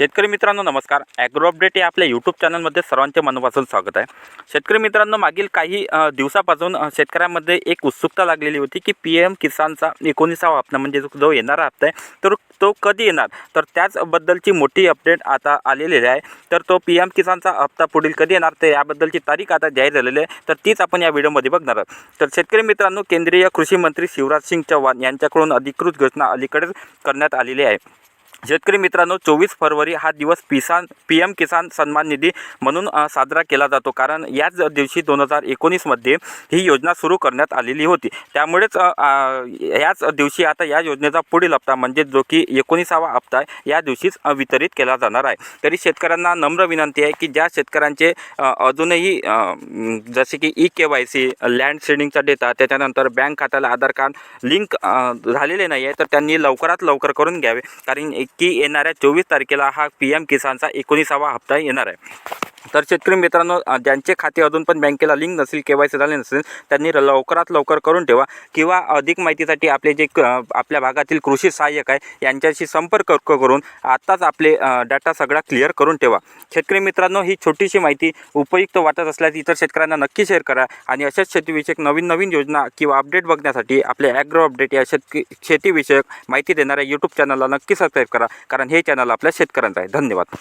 शेतकरी मित्रांनो नमस्कार. ॲग्रो अपडेट या आपल्या यूट्यूब चॅनलमध्ये सर्वांचे मनपासून स्वागत आहे. शेतकरी मित्रांनो मागील काही दिवसापासून शेतकऱ्यांमध्ये एक उत्सुकता लागलेली होती की पी एम किसानचा एकोणीसावा हप्ता म्हणजे जो- जो येणारा हप्ता आहे तर तो कधी येणार? तर त्याचबद्दलची मोठी अपडेट आता आलेली आहे. तर तो पी एम किसानचा हप्ता पुढील कधी येणार? ते याबद्दलची तारीख आता जाहीर झालेली आहे. तर तीच आपण या व्हिडिओमध्ये बघणार आहोत. तर शेतकरी मित्रांनो केंद्रीय कृषी मंत्री शिवराज सिंग चौहान यांच्याकडून अधिकृत घोषणा अलीकडेच करण्यात आलेली आहे. शेतकरी मित्रांनो चोवीस फरवरी हा दिवस किसान पी एम किसान सन्मान निधी म्हणून साजरा केला जातो. कारण याच दिवशी दोन हजार एकोणीसमध्ये ही योजना सुरू करण्यात आलेली होती. त्यामुळेच याच दिवशी आता या योजनेचा पुढील हप्ता म्हणजे जो की एकोणीसावा हप्ता आहे या दिवशीच वितरित केला जाणार आहे. तरी शेतकऱ्यांना नम्र विनंती आहे की ज्या शेतकऱ्यांचे अजूनही जसे की E K Y C land शेडिंगचा data त्याच्यानंतर बँक खात्याला आधार कार्ड लिंक झालेले नाही आहे तर त्यांनी लवकरात लवकर करून घ्यावे. कारण की येणाऱ्या चोवीस तारखेला हा पी एम किसानचा एकोणीसावा हप्ता येणार आहे. तर शेतकरी मित्रांनो ज्यांचे खाते अजून पण बँकेला लिंक नसेल के वाय सी झाले नसेल त्यांनी लवकरात लवकर करून ठेवा किंवा अधिक माहितीसाठी आपले जे क- आपल्या भागातील कृषी सहाय्यक आहे यांच्याशी संपर्क करून आत्ताच आपले डाटा सगळा क्लिअर करून ठेवा. शेतकरी मित्रांनो ही छोटीशी माहिती उपयुक्त वाटत असल्यास इतर शेतकऱ्यांना नक्की शेअर करा आणि अशाच शेतीविषयक नवीन नवीन योजना किंवा अपडेट बघण्यासाठी आपल्या ॲग्रो अपडेट या शेतकी शेतीविषयक माहिती देणाऱ्या यूट्यूब चॅनलला नक्की सबस्क्राईब करा कारण हे चॅनल आपल्या शेतकऱ्यांचं आहे. धन्यवाद.